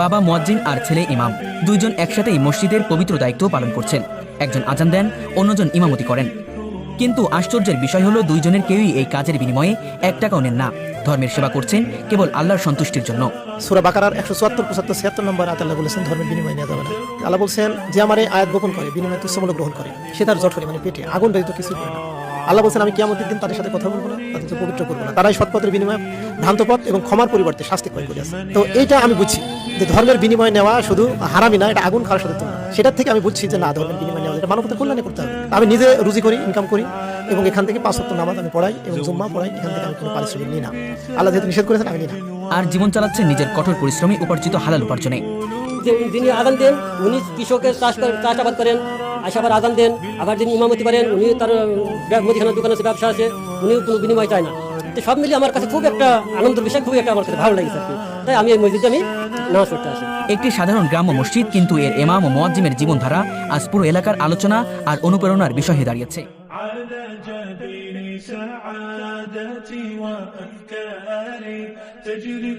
বাবা মুয়াজ্জিন আর ছেলে ইমাম। দুইজন একসাথেই মসজিদের পবিত্র দায়িত্ব পালন করছেন। একজন আজান দেন, অন্যজন ইমামতি করেন। কিন্তু আশ্চর্যের বিষয় হলো, দুইজনের কেউই এই কাজের বিনিময়ে এক টাকাও নেন না। ধর্মের সেবা করছেন কেবল আল্লাহর সন্তুষ্টির জন্য। সুরা বাকারার একশো চুয়াত্তর, পঁচাত্তর, ছিয়াত্তর নম্বর আয়াত আল্লাহ বলেছেন, ধর্মের বিনিময় নেওয়া যাবে না। আল্লাহ বলছেন, যে আমার এই আয়াত গোপন করে, বিনিময় তুচ্ছমূলক গ্রহণ করে, সে তার জঠরে মানে পেটে আগুন ব্যতীত কিছুই করে না। আল্লাহ বলছেন, আমি কিয়ামতের দিন তাদের সাথে কথা বলব না তাদেরকে পবিত্র করব না। তারাই সৎপথের বিনিময়ে ভ্রান্ত পথ এবং ক্ষমার পরিবর্তে শাস্তি ক্রয় করে আছে। তো এইটা আমি বুঝছি। যে ধর্মের বিনিময় নেওয়া শুধু হারামি না এটা আগুন খাওয়ার সাথে তুলনা। সেটার থেকে আমি বুঝছি যে না ধর্মের বিনিময় নেওয়া এটা মানবতার কল্যাণে করতে হবে। আমি নিজে রুজি করি ইনকাম করি এবং এখান থেকে পাঁচ সপ্তাহ নামাজ আমি পড়াই এবং জুম্মা পড়াই এখান থেকে আমি কোনো পারিশ্রমিক নিই না। আল্লাহ যেহেতু নিষেধ করেছেন আমি নিই না। আর জীবন চালাচ্ছে নিজের কঠোর পরিশ্রমে উপার্জিত হালাল উপার্জনে। যে যিনি আদান দেন উনি কৃষকের চাষ করেন চাষাবাদ করেন। আবার আদান দেন আবার যিনি ইমামতি করেন উনি তার মুদিখানার দোকান আছে ব্যবসা আছে উনিও কোনো বিনিময় চায় না। তো সব মিলিয়ে আমার কাছে খুব একটা আনন্দের বিষয় খুবই একটা আমার কাছে ভালো লাগছে আর কি তাই আমি এই মসজিদে আমি নামাজ পড়তে আসি একটি সাধারণ গ্রাম্য মসজিদ কিন্তু এর এমাম ও মোয়াজ্জিমের জীবনধারা আজ পুরো এলাকার আলোচনা আর অনুপ্রেরণার বিষয় হয়ে দাঁড়িয়েছে على جبين سعادتي وأفكاري تجري